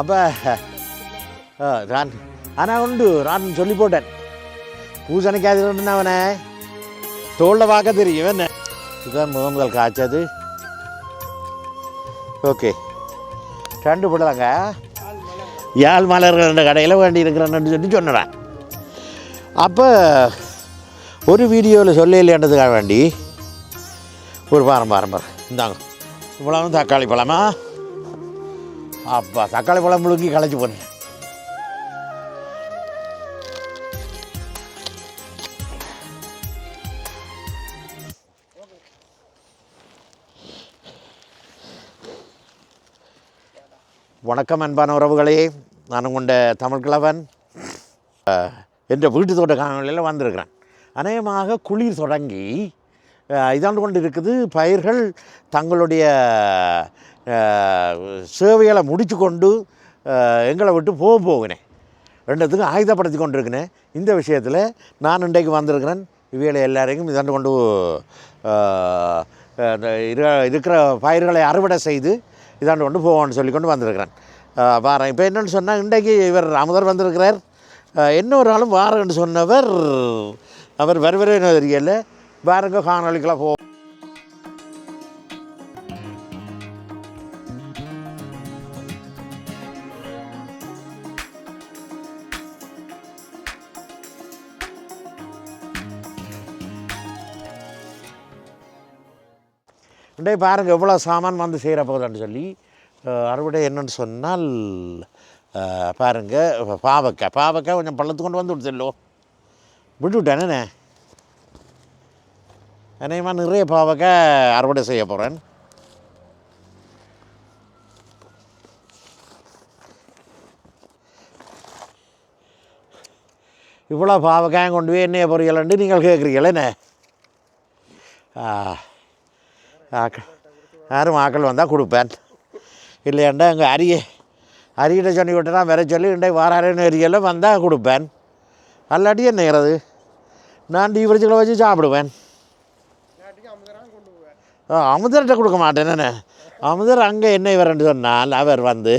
அப்போ நான் ஆனால் உண்டு நான் சொல்லி போட்டேன். பூசணிக்காய் அது அவனை? தோளில் பார்க்க தெரியும் என்ன? இதுதான் முதல் முதல் காய்ச்சது. ஓகே. ரெண்டு போடலாங்க. யாழ் மலர்கள் ரெண்டு கடையில் வேண்டி இருக்கிறேன்னு சொல்லி சொன்னேன் அப்போ ஒரு வீடியோவில் சொல்ல இல்லைன்றதுக்காக வேண்டி ஒரு பாரம் பாரம் பாரம். இந்தாங்க. இவ்வளவு தக்காளி பழமா? அப்பா தக்காளி பழம் முழுக்கி களைச்சி போனேன் வணக்கம் அன்பான உறவுகளே நான் கொண்ட தமிழ் கிழவன். அஹ், என்ற வீட்டு தோட்ட காலங்களில் வந்திருக்கிறேன். அநேகமாக குளிர் தொடங்கி அஹ், இதாண்டு கொண்டு இருக்குது பயிர்கள் தங்களுடைய சேவைகளை முடித்து கொண்டு எங்களை விட்டு போக போகினேன் ரெண்டுத்துக்கும் ஆயுதப்படுத்தி கொண்டிருக்கினேன் இந்த விஷயத்தில் நான் இன்றைக்கு வந்திருக்கிறேன். இவைகளை எல்லாரையும் இதாண்டு கொண்டு இந்த இரு- இருக்கிற பயிர்களை அறுவடை செய்து இதாண்டு கொண்டு போவோம்னு சொல்லி கொண்டு வந்திருக்கிறேன் வாரேன். இப்போ என்னென்னு சொன்னால் இன்றைக்கு இவர் அமுதர் வந்திருக்கிறார். இன்னொரு ஆளும் வாரன்னு சொன்னவர் அவர் வருவரேன்னு தெரியல. வேறங்க காணொலிக்கெல்லாம் போ இன்றைய பாருங்கள் எவ்வளோ சாமான் வந்து செய்கிற போகுதுன்னு சொல்லி அறுவடை என்னன்னு சொன்னால் பாருங்கள் பாவக்காய். பாவக்காய் கொஞ்சம் பள்ளத்து கொண்டு வந்து விடுச்சல்லோ விட்டு விட்டேனே அநேகமாக நிறைய பாவக்காய் அறுவடை செய்ய போகிறேன் இவ்வளோ பாவக்காயம் கொண்டு போய் என்னைய பொரியலண்டு நீங்கள் கேட்குறீங்களே என்ன? ஆக்கள். யாரும் ஆக்கள் வந்தால் கொடுப்பேன். இல்லையாண்டா எங்கள் அரிய. அரியிட்ட சொல்லி விட்டுனா வர சொல்லி இண்டை வாராரன்னு அரியெல்லாம் வந்தால் கொடுப்பேன். அல்லாட்டி என்னங்கிறது நான் டீ ஃப்ரிட்ஜில் வச்சு சாப்பிடுவேன். அமுதர்கிட்ட கொடுக்க மாட்டேன் என்ன அமுதர் அங்கே என்ன வரேன் சொன்னால் அவர் வந்து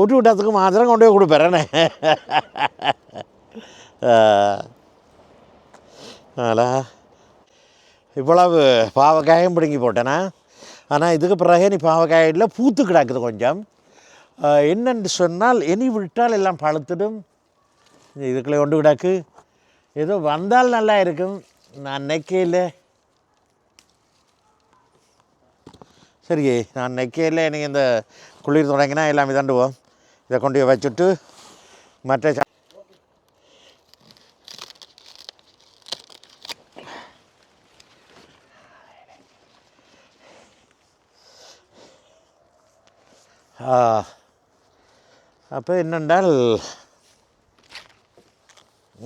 ஒட்டு விட்டத்துக்கு மாத்திரம் கொண்டு போய் கொடுப்பேறேண்ணே அதா இவ்வளவு பாவக்காயும் பிடுங்கி போட்டேனா? ஆனால் இதுக்கு பிறகு நீ பாவக்காயில் பூத்து கிடக்குது கொஞ்சம். என்னென்று சொன்னால் இனி விட்டால் எல்லாம் பழுத்துடும். இதுக்குள்ளே கொண்டு கிடக்கு. ஏதோ வந்தால் நல்லா இருக்கும். நான் நினைக்கையில் சரி நான் நினைக்கையில் எனக்கு இந்த குளிர் தொடங்கினா எல்லாம் இதாண்டுவோம். இதை கொண்டு வச்சுட்டு மற்ற அப்போ என்னென்றால்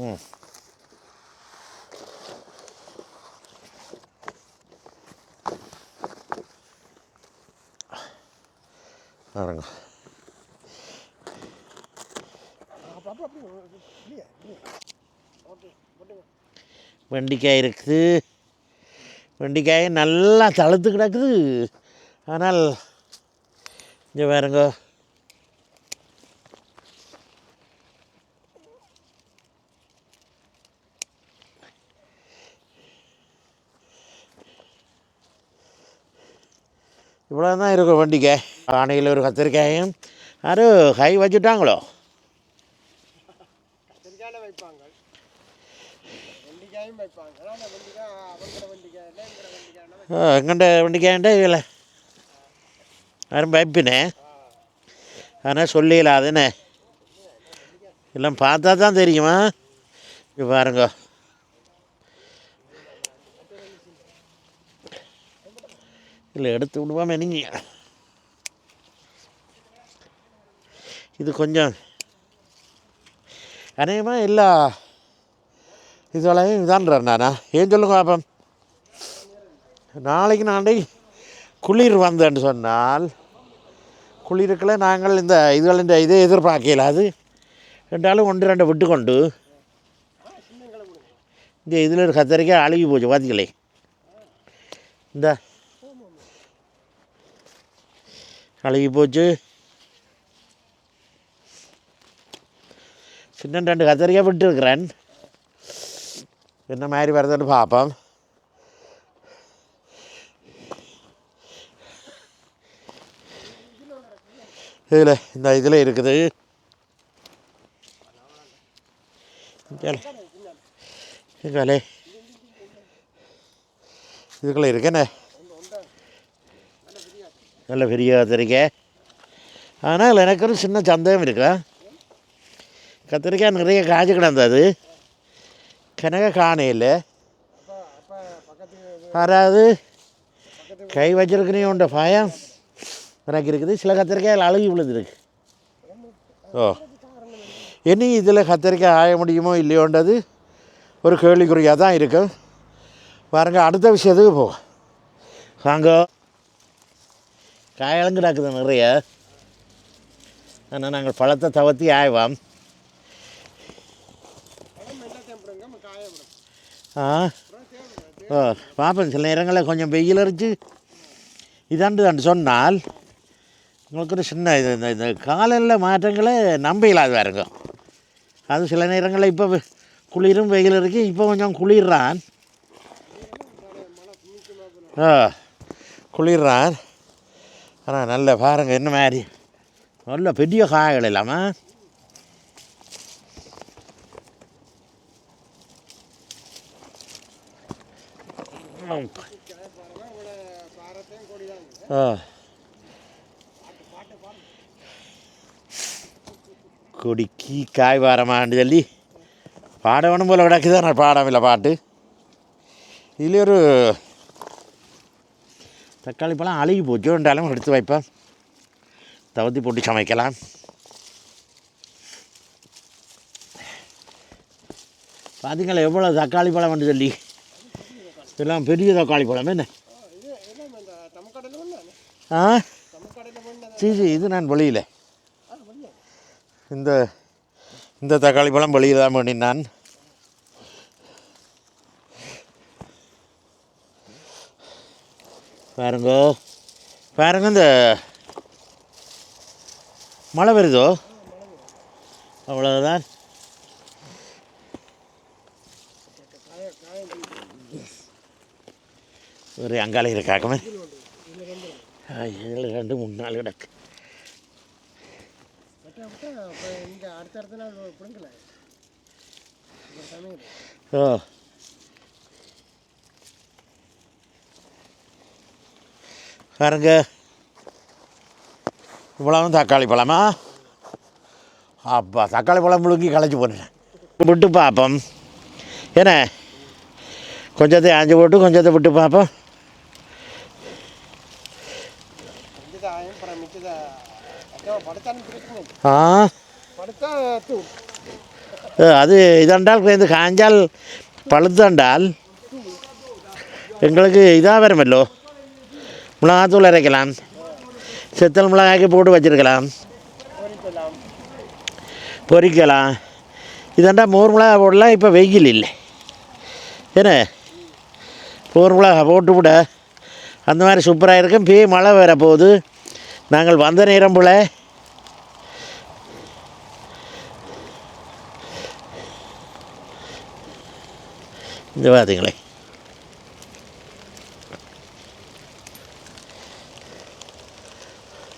ம். பாருங்க. வெண்டிக்காய் இருக்குது. வெண்டிக்காய் நல்லா தளர்த்து கிடக்குது. ஆனால் இங்கே பாருங்க. இவ்வளோ தான் இருக்கும் வண்டிக்காய் ஆணையில் ஒரு கத்திரிக்காயும். யாரும் கை வச்சுட்டாங்களோ? எங்கண்ட வண்டிக்காயண்டே இல்லை பயப்பினே? ஆனால் சொல்லிடல அதுன்னு? எல்லாம் பார்த்தா தான் தெரியுமா? இப்போ பாருங்க. இல்லை எடுத்து விடுவாம நீங்கள் இது கொஞ்சம் அநேகமாக எல்லா இதெல்லாம் இதான்றார் நானா? ஏன் சொல்லுங்க பாப்பம். நாளைக்கு நாளை குளிர் வந்தேன்னு சொன்னால் குளிருக்கில் நாங்கள் இந்த இதுகளின் இதை எதிர்பார்க்கல அது. ரெண்டாலும் ஒன்று ரெண்டு விட்டு கொண்டு இந்த இதில் ஒரு கத்தரிக்காய் அழுகி போச்சு பார்த்தீங்களே இந்த அழுகி போச்சு. சின்ன ரெண்டு கத்தரிக்காய் விட்டுருக்குறேன். என்ன மாதிரி வருதுன்னு பார்ப்போம். இதில் இந்த இதில் இருக்குது. இங்கே இதுக்குள்ளே இருக்கேண்ணே நல்ல பெரிய கத்திரிக்காய் ஆனால் எனக்கு ஒரு சின்ன சந்தேகம் இருக்கா. கத்திரிக்காய் நிறைய காய்ச்சி கிடந்தது கனக காணையில் அப்போ அப்போ பக்கத்து யாராவது கை வச்சிருக்கணையோண்ட பயம்? எனக்கு இருக்குது சில கத்திரிக்காயில் அழுகி விழுந்துருக்கு. ஓ. இனி இதில் கத்திரிக்காய் ஆய முடியுமோ இல்லையோன்றது ஒரு கேள்விக்குறியாக தான் இருக்கும் பாருங்க அடுத்த விஷயத்துக்கு போ வாங்க. காயலும் நடக்குது நிறைய. ஆனால் நாங்கள் பழத்தை தவத்தி ஆய்வாம். ஆ. ஓ பார்ப்பேன் சில நேரங்களில் கொஞ்சம் வெயில் அரிச்சு இதாண்டு தாண்டு சொன்னால் உங்களுக்கு ஒரு சின்ன இது இந்த இந்த காலையில் மாற்றங்களை நம்ப இல்லாத இருக்கும் அது சில நேரங்களில் இப்போ குளிரும் வெயில் இருக்குது இப்போ கொஞ்சம் குளிர்றான். ஆ குளிர்றான். ஆனால் நல்ல பாருங்க என்ன மாதிரி. நல்ல பெரிய காய்கள் இல்லாமல் ஆ. கொடிக்கு காய் வாரமான்னு சொல்லி பாட வேணும் போல கிடக்குது நான் பாடமில்லை பாட்டு? இதில் ஒரு தக்காளி பழம் அழுகி போச்சு. ரெண்டாலும் எடுத்து வைப்பேன் தவத்தி போட்டு சமைக்கலாம். பார்த்தீங்களா எவ்வளோ தக்காளி பழம்னு சொல்லி இதெல்லாம் பெரிய தக்காளி பழம் என்ன ஆ? தமிழ்கடையில் ஒன்று சீ சீ இது நான் வெளியில். இந்த இந்த தக்காளி பழம் வெளியில் தான் பண்ணினான் பாருங்க. பாருங்க இந்த மழை வருதோ? அவ்வளோதான் ஒரு அங்கால இருக்காக்கமே ஏழு ரெண்டு மூணு நாள் கிடக்கு. விட்டா இப்போ அடுத்த அடுத்த நாள் பிடுங்கல. சமையல். ஓ பாருங்க. இவ்வளவும் தக்காளி பழமா? அப்பா தக்காளி பழம் முழுங்கி களைச்சி போனேன். விட்டு பார்ப்போம் என்ன? கொஞ்சத்தை ஆஞ்சு போட்டு கொஞ்சத்தை விட்டு பார்ப்போம் ஆ? அது இதென்றால் இது காஞ்சால் பழுத்தண்டால் எங்களுக்கு இதாக வருமல்லோ? மிளகாத்தூள் அரைக்கலாம். செத்தல் மிளகாய்க்கு போட்டு வச்சிருக்கலாம். பொறிக்கலாம். பொரிக்கலாம் இதண்டா மோர் மிளகா போடலாம் இப்போ வெயில் இல்லை. என்ன? மோர் மிளகா போட்டு விட. அந்த மாதிரி சூப்பராக இருக்கும். பே மழை வர போகுது நாங்கள் வந்த நேரம் போல் இந்த பார்த்தீங்களே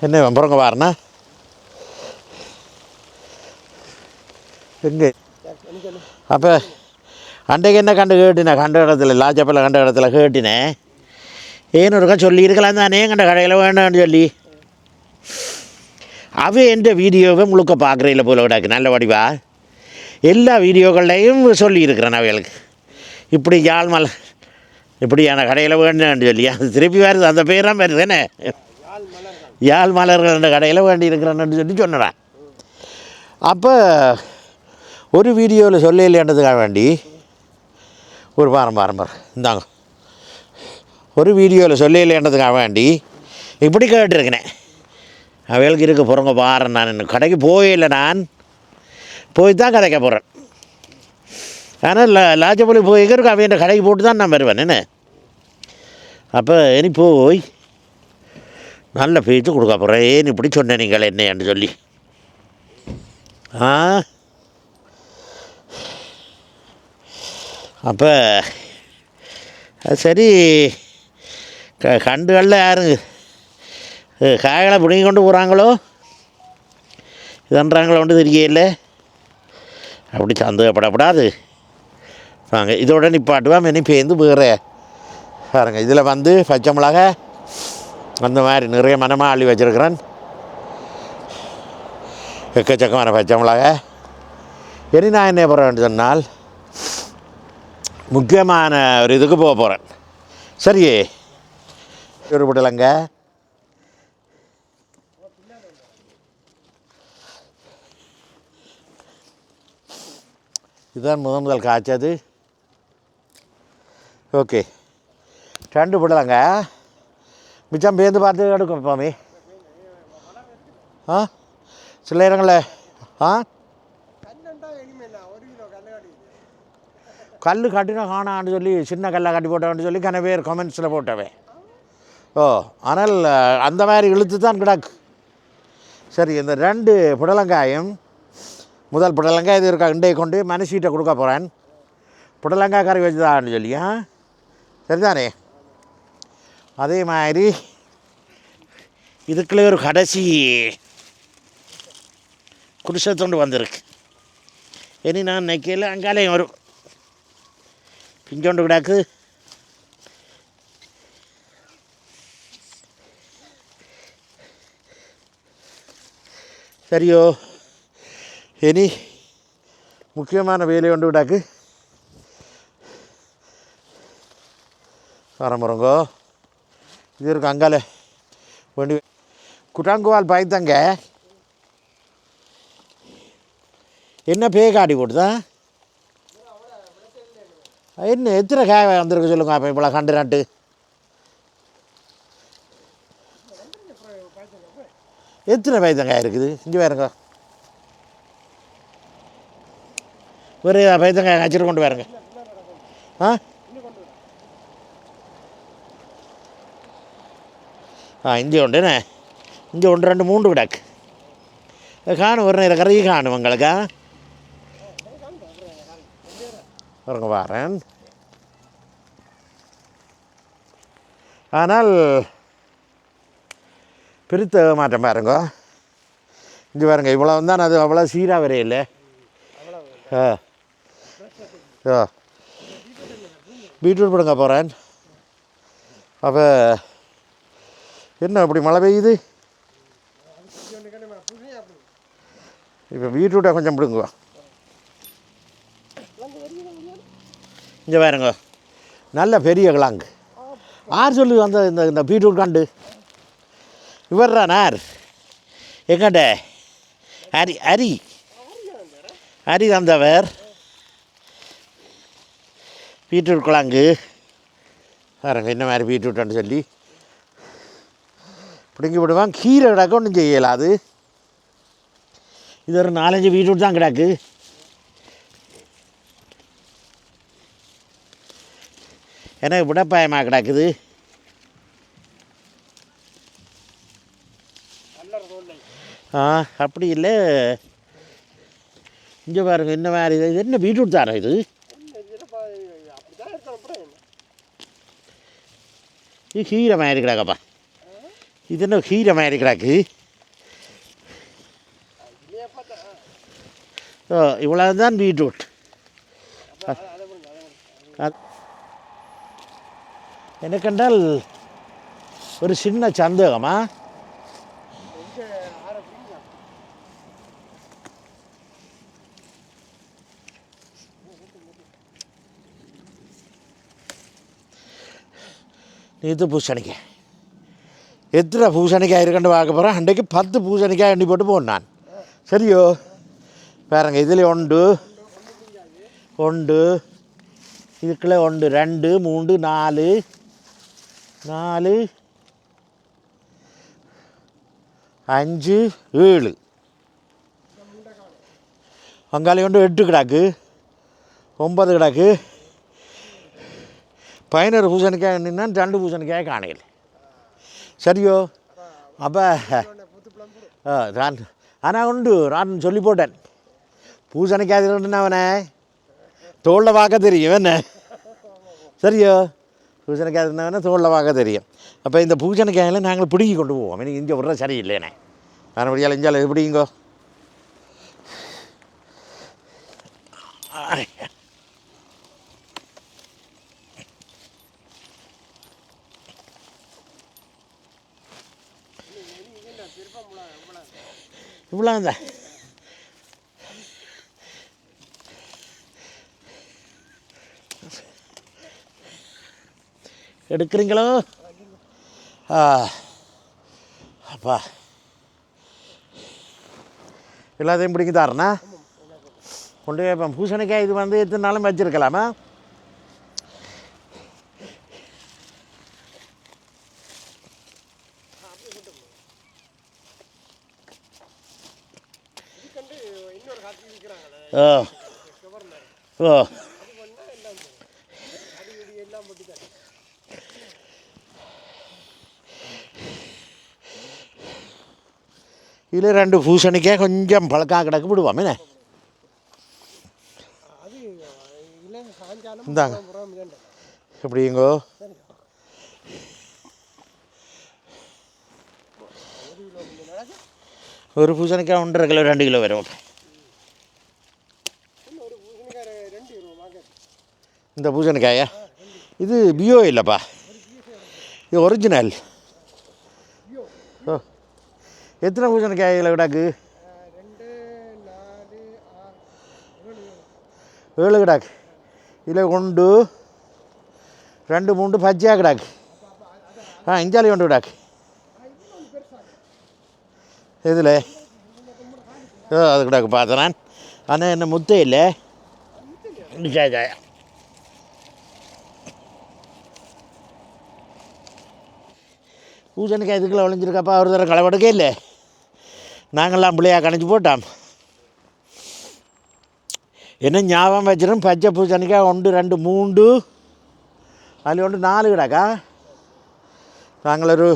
என்ன வெம்பரங்க வாரணா எங்கே? அப்போ அன்றைக்கு என்ன கண்டு கேட்டினேன் கண்ட இடத்துல லாச்சப்பில் கண்ட இடத்துல கேட்டினேன் ஏன்னு இருக்கா சொல்லி இருக்கலாம் தானே கண்ட கடையில் வேண்டாம்னு சொல்லி. அவ எந்த வீடியோவை முழுக்க பார்க்குறீங்கள போல விடாக்கு நல்ல வடிவா எல்லா வீடியோக்கள்லையும் சொல்லியிருக்கிறேன் அவைகளுக்கு இப்படி யாழ் மலை இப்படியான கடையில் வேண்டாம்னு சொல்லி. அது திருப்பி வருது அந்த பேராக வருது என்ன? யாழ் மலர்கள் அந்த கடையில் வேண்டி இருக்கிறேன்னு சொல்லி சொன்னேன் அப்போ ஒரு வீடியோவில் சொல்ல இல்லைன்றதுக்காக வேண்டி ஒரு பாரம் பாரம் இந்தாங்க. ஒரு வீடியோவில் சொல்ல இல்லைன்றதுக்காக வேண்டி இப்படி கேட்டுருக்கினேன் அவைகளுக்கு இருக்க போகிறவங்க பாரு நான் இன்னும் கடைக்கு போயில்லை நான். போய் தான் கதைக்க போகிறேன் ஆனால் லா லாச்சப்பள்ளி போய்க்கிறதுக்கு அவன் கடைக்கு போட்டு தான் நான் வருவேன். என்ன? அப்போ இனி போய் நல்ல பேச்சு கொடுக்க போகிறேன் ஏன் இப்படி சொன்னேன் நீங்கள் என்னன்னு சொல்லி. ஆ? அப்போ அது சரி. க கண்டுகளில் யாருங்க காய்களை பிடுங்கி கொண்டு போகிறாங்களோ இதுன்றாங்களோ ஒன்று தெரியல. அப்படி சந்தேகப்படப்படாது வாங்க இதோட நிப்பாட்டுவேன் இனி பேருந்து வேறு. பாருங்க இதில் வந்து பச்சை மிளகா அந்த மாதிரி நிறைய மனமாக அள்ளி வச்சுருக்கிறேன். எக்கச்சக்கமான பச்சை மிளகா. இனி நான் என்ன போகிறேன் சொன்னால் முக்கியமான ஒரு இதுக்கு போக போகிறேன் சரியே? ஒரு விடலைங்க இதுதான் முதன் முதல் காய்ச்சது. ஓகே. ரெண்டு விடலைங்க மிச்சம் பேருந்து பார்த்து எடுக்கும் பாமி ஆ? சில இடங்களில் ஆ? கல் கட்டினா காணான்னு சொல்லி சின்ன கல்லாக கட்டி போட்டவன்னு சொல்லி கன பேர் கமெண்ட்ஸில் போட்டவன். ஓ ஆனால் அந்த மாதிரி இழுத்து தான் கிடக்கு. சரி இந்த ரெண்டு புடலங்காயும் முதல் புடலங்காய் இது இருக்கா இண்டையை கொண்டு மனசீட்டை கொடுக்க போகிறேன் புடலங்காய் கறி வச்சுதான்னு சொல்லி ஆ? சரிதானே அதே மாதிரி இதுக்குள்ளே ஒரு கடைசி குடிசத்தொண்டு வந்திருக்கு. இனி நான் நிற்கல அங்காலையும் வரும். பிஞ்சோண்டு கிடக்கு. சரியோ. இனி முக்கியமான வேலை ஒன்று விடாக்கு வரமுறங்கோ இது இருக்கு அங்கால வண்டி குட்டாங்குவால் பாய்த்தங்க என்ன பேய் காட்டி போட்டுதா என்ன எத்தனை காய் வந்திருக்கு சொல்லுங்க அப்போ இப்போ கண்டு நட்டு எத்தனை பைத்தங்காய் இருக்குது இங்கே வேறுங்க ஒரு பயத்தங்காய் கச்சிட்டு கொண்டு வரேங்க ஆ ஆ இங்கே என்ன இங்கே ஒன்று ரெண்டு மூன்று கிடக்கு காணும் ஒரு நேரம் கறி காணும் உங்களுக்கு பாருங்க வாரேன் ஆனால் பிரித்து மாட்டேன் பாருங்க இங்கே பாருங்க இவ்வளோ தான் அது அவ்வளோ சீராக வரையில்லை ஆ ஆ பீட்ரூட் பிடுங்க போகிறேன் அப்போ என்ன அப்படி மழை பெய்யுது? இப்போ பீட்ரூட்டை கொஞ்சம் பிடுங்குவா இங்கே பாருங்க. நல்ல பெரிய கிழங்கு. ஆர் சொல்லு அந்த இந்த இந்த பீட்ரூட் கண்டு. இவர்ரா நார். எங்கண்ட? அரி அரி. ஹரி தந்தவர். பீட்ரூட் கிழங்கு. பாருங்க என்ன மாதிரி பீட்ரூட்னு சொல்லி. பிடுங்கி விடுவான் கீரை கிடக்க ஒன்றும் செய்யலாது. இது ஒரு நாலஞ்சு பீட்ரூட் தான் கிடக்கு. எனக்கு விடப்பாயமாக கிடக்குது? ஆ அப்படி இல்லை. இங்கே பாருங்க இந்த மாதிரி இது? என்ன பீட்ரூட் தானே இது? இது கீரை மாதிரி கிடக்கப்பா. இது என்ன கீரை மாதிரி கிடக்கு? ஓ இவ்வளோ தான் பீட்ரூட் எனக்கென்றால் ஒரு சின்ன சந்தேகமா? இங்கே ஆற பிடிங்க எத்தனை பூசணிக்காய் இருக்குன்னு பார்க்க போகிறேன் அன்றைக்கு பத்து பூசணிக்காய் எண்ணி போட்டு போனேன் நான் சரியோ பாருங்க இதில் ஒன்று ஒன்று இதுக்குள்ள ஒன்று ரெண்டு மூன்று நாலு நாலு அஞ்சு ஏழு அங்காளி ஒன்று எட்டு கிடாக்கு ஒன்பது கிடாக்கு பதினோரு பூசணிக்காய் நின்னா ரெண்டு பூசணிக்காய் காணையில் சரியோ? அப்போ ரான் ஆ ஆனால் உண்டு நான் சொல்லி போட்டேன். பூசணிக்காய் அவனே. தோளில் பார்க்க தெரியும் என்ன? சரியோ? பூசணிக்காய் இருந்தவனே தோளில் பார்க்க தெரியும். அப்போ இந்த பூசணிக்காயில் நாங்கள் பிடுங்கி கொண்டு போவோம். எனக்கு இங்கே விட்ற சரியில்லைண்ணே மறுபடியால் இஞ்சால் இது இவ்வளோ தான் எடுக்கிறீங்களோ? ஆ. அப்பா. எல்லாத்தையும் பிடிக்க தாரணா? கொண்டு போய் பூசணிக்காய் இது வந்து எத்தனை நாளும் வச்சிருக்கலாமா இதுக்கண்டு இன்னொரு காட்சி விற்கிறாங்களே ஓ ஓ இதில் ரெண்டு பூசணிக்காய் கொஞ்சம் பழக்கா கிடக்கு விடுவோம் இந்தாங்க. எப்படிங்கோ? ஒரு ஒரு பூசணிக்காய் ஒன்றரை கிலோ ரெண்டு கிலோ வரும். இந்த பூசணிக்காயா. இது பியோ இல்லைப்பா. இது ஒரிஜினல் ஓ. எத்தனை பூசணிக்காயில் கிடாக்கு ஏழு கிடாக்கு. இதில் கொண்டு ரெண்டு மூன்று பச்சையாக கிடாக்கு. ஆ இஞ்சாலி ஒன்று கிடாக்கு. இதில் ஓ அது கிடாக்கு பார்த்தேன் நான். ஆனால் என்ன முத்தை இல்லை. ஜாய் ஜாய் பூசணிக்காய் இதுக்குள்ளே விளைஞ்சிருக்காப்பா ஒரு தடவை களவெடுக்கே இல்லை. நாங்கள்லாம் பிள்ளையாக கணிச்சு போட்டோம். என்ன ஞாபகம் வச்சிடும் பச்சை பூசணிக்காய் ஒன்று ரெண்டு மூண்டு அதில் ஒன்று நாலு கிடாக்கா? நாங்களொரு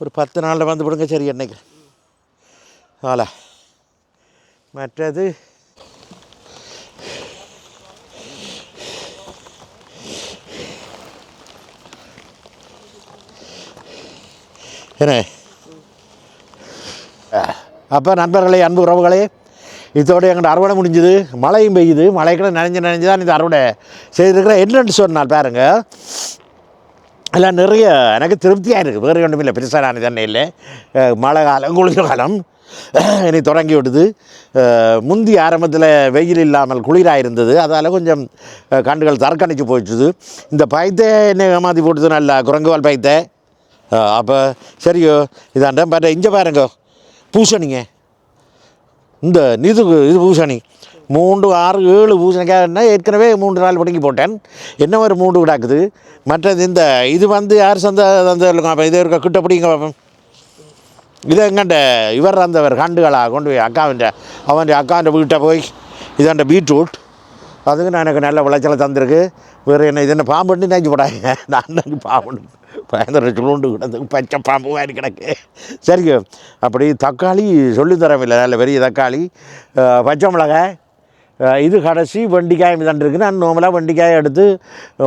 ஒரு பத்து நாளில் வந்து விடுங்க சரி என்னைக்கு? ஆலா மற்றது என்ன அப்போ நண்பர்களே அன்பு உறவுகளே இதோட எங்களோட அறுவடை முடிஞ்சுது. மழையும் பெய்யுது. மழைக்குள்ள நனைஞ்சு நனைஞ்சு தான் இந்த அறுவடை செய்திருக்கிற என்னன்னு சொன்னால் பாருங்க. எல்லாம் நிறைய எனக்கு திருப்தியாக இருக்குது வேறு ஒன்றும் இல்லை. பெருசாக நான் தண்ணி இல்லை. மழை காலம் குளிர் காலம் இனி தொடங்கி விடுது முந்தி ஆரம்பத்தில் வெயில் இல்லாமல் குளிராக இருந்தது. அதால் கொஞ்சம் கண்டுகள் தரக்கணிச்சு போயிடுச்சுது. இந்த பயத்தை என்ன ஏமாற்றி போட்டுது நல்லா. குரங்குவால் பயத்தை. அப்போ சரியோ இதாண்ட பட் இங்கே பாருங்கோ பூசணிங்க இந்த நிது இது பூசணி மூன்று ஆறு ஏழு பூசணிக்காய்னா ஏற்கனவே மூன்று நாள் பிடுங்கி போட்டேன் என்ன ஒரு மூன்று கிடாக்குது மற்றது இந்த இது வந்து யார் சந்த தந்தவர்களுக்கும் அப்போ இது இருக்க கிட்ட பிடிங்க பார்ப்போம் இது எங்கண்ட இவர் அந்தவர் கண்டுகளாக கொண்டு போய் அக்காவின் அவன் அக்காவின் வீட்டை போய் இதாண்ட பீட்ரூட் அதுக்கு நான் எனக்கு நல்ல விளைச்சலை தந்திருக்கு வேறு என்ன இது என்ன பாம்புன்னு நினைச்சு போடாங்க நான் தான் பாம்பு பயங்கர சுருண்டு கிடந்து பச்சை பாம்பு மாதிரி கிடக்கு. சரிங்க அப்படி தக்காளி சொல்லித்தரவில்லை நல்ல பெரிய தக்காளி. பச்சை மிளகாய். இது கடைசி வெண்டிக்காய் தான் இருக்குது நான் நார்மலாக வெண்டிக்காயை எடுத்து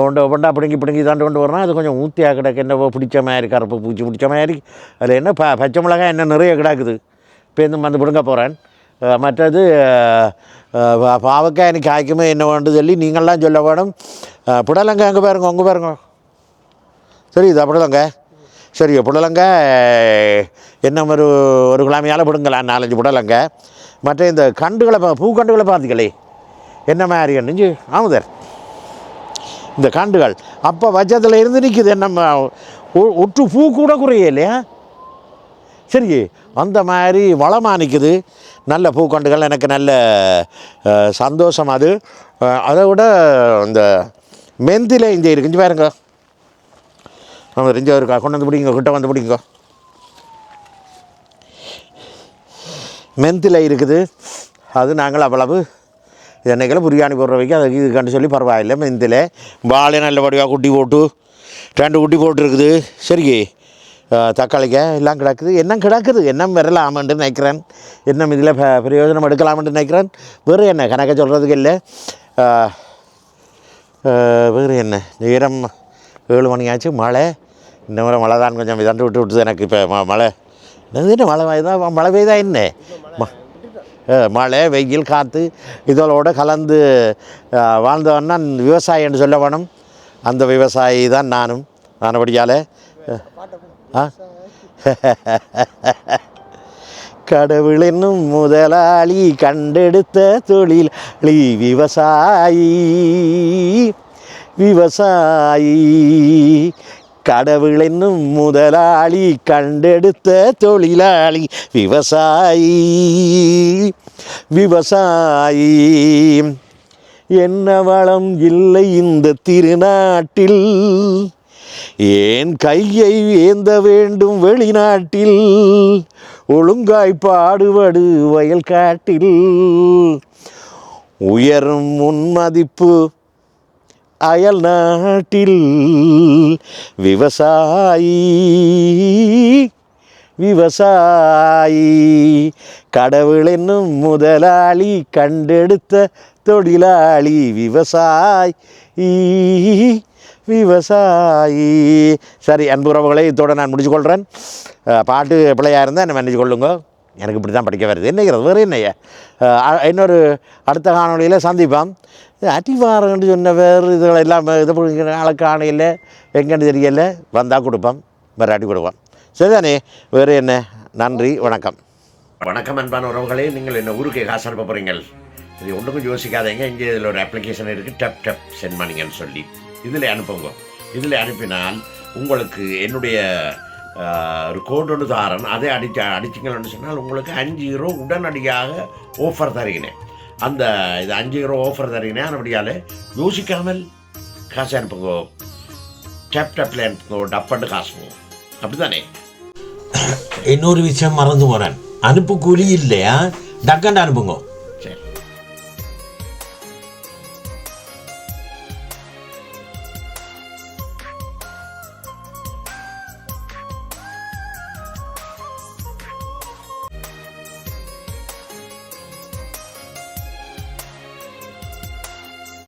கொண்டு ஒண்டா பிடுங்கி பிடுங்கி தாண்டு கொண்டு வரேன் அது கொஞ்சம் ஊற்றியாக கிடக்கு. என்ன பிடிச்ச மாதிரி கருப்பு பூச்சி பிடிச்ச மாதிரி. அதில் என்ன ப பச்சை மிளகாய் என்ன நிறைய கிடக்குது. இப்போ இந்த வந்து பிடுங்க போகிறேன் மற்றது பா- பாவக்காய் எனக்கு காய்க்குமே என்ன வேண்டு சொல்லி நீங்கள்லாம் சொல்ல வேணும். புடலங்காய் அங்கே பாருங்க அங்கே பாருங்க. சரி புடலங்க. சரி புடலங்க என்ன ஒரு ஒரு கிழமையால் பிடுங்கலாம் நாலஞ்சு புடலங்க. மற்ற இந்த கண்டுகளை பா- பூக்கண்டுகளை பார்த்தீங்களே என்ன மாதிரி நெஞ்சு? ஆமுதர். இந்த கண்டுகள் அப்போ வச்சத்தில் இருந்து நிற்குது என்ன ஒற்று பூ கூட குறைய இல்லையா? சரி அந்த மாதிரி வளமாக நிற்குது நல்ல பூக்கண்டுகள் எனக்கு நல்ல சந்தோஷம் அது. அதை விட இந்த மெந்தில இங்கே இருக்கு இங்கே பாருங்க. நம்ம தெரிஞ்ச இருக்கா கொண்டு வந்து பிடிங்க கிட்ட வந்து பிடிங்க. மெந்தில இருக்குது. அது நாங்கள் அவ்வளவு என்னைக்கெல்லாம் பிரியாணி போடுற வைக்க அதுக்கு இது கண்டு சொல்லி பரவாயில்லை. மெந்தில் வாழை நல்லபடியாக குட்டி போட்டு ரெண்டு குட்டி போட்டுருக்குது. சரி தக்காளிக்க எல்லாம் கிடக்குது. என்ன கிடக்குது. என்ன வரலாமன்ட்டு நினைக்கிறேன். என்ன இதில் பிரயோஜனம் எடுக்கலாம்னு நினைக்கிறேன். வெறும் என்ன? கணக்க சொல்கிறதுக்கு இல்லை. வேறு என்ன? நேரம் ஏழு மணி ஆச்சு மழை. இந்த முறை மழை தான் கொஞ்சம் விதண்டு விட்டு விட்டுது எனக்கு இப்போ ம மழை. என்ன மழை பெய்தா மழை பெய்தா என்ன? ம- மழை வெயில் காற்று இதோட கலந்து வாழ்ந்தவன்னா வாழ்ந்தவன் விவசாயி என்று சொல்ல வேணும். அந்த விவசாயி தான் நானும். நானபடியால் ஆ? கடவுள் என்னும் முதலாளி கண்டெடுத்த தொழிலாளி விவசாயி. விவசாயி. கடவுள் என்னும் முதலாளி கண்டெடுத்த தொழிலாளி விவசாயி. விவசாயி. என்ன வளம் இல்லை இந்த திருநாட்டில்? ஏன் கையை ஏந்த வேண்டும் வெளிநாட்டில்? ஒழுங்காய் பாடுபடு வயல் காட்டில். உயரும் முன்மதிப்பு அயல் நாட்டில். விவசாயி விவசாயி. கடவுள் என்னும் முதலாளி கண்டெடுத்த தொழிலாளி விவசாயி. விவசாயி. சரி அன்பு உறவுகளை இதோட நான் முடிச்சுக்கொள்கிறேன் கொள்கிறேன் பாட்டு பிள்ளையாக இருந்தால் என்ன மன்னிச்சு கொள்ளுங்க. எனக்கு இப்படி தான் படிக்க வருது. என்னங்கிறது வேறு என்னையா இன்னொரு அடுத்த காணொளியில் சந்திப்போம். அடிவாரங்கன்னு சொன்ன வேறு இதுகள் எல்லாம் இது ஆளை காணையில் எங்கன்னு தெரியல. வந்தால் கொடுப்போம். வராட்டி கொடுப்போம். சரிதானே? வேறு என்ன? நன்றி வணக்கம். வணக்கம் அன்பான உறவுகளே. நீங்கள் என்ன ஊருக்கு காசு அனுப்ப போகிறீங்கள் இது ஒன்றுக்கும் யோசிக்காதீங்க. இங்கே இதில் ஒரு அப்ளிகேஷன் இருக்குது டப் டப் சென்ட் பண்ணிங்கன்னு சொல்லி. இதில் அனுப்புங்க. இதில் அனுப்பினால் உங்களுக்கு என்னுடைய ஒரு கோட் ஒன்று தாரன். அதை அடிச்ச அடிச்சிங்கன்னு சொன்னால் உங்களுக்கு அஞ்சு ஹீரோ உடனடியாக ஆஃபர் தருகினேன் அந்த இது அஞ்சு ஹீரோ ஆஃபர் தருகினேன் அப்படியால் யோசிக்காமல் காசு அனுப்புங்க. டப் டப்பில் அனுப்புங்க. டப்பண்டு அப்படி தானே இன்னொரு விஷயம் மறந்து போகிறேன் அனுப்பு கூலி இல்லையா? டக்கண்டு அனுப்புங்க.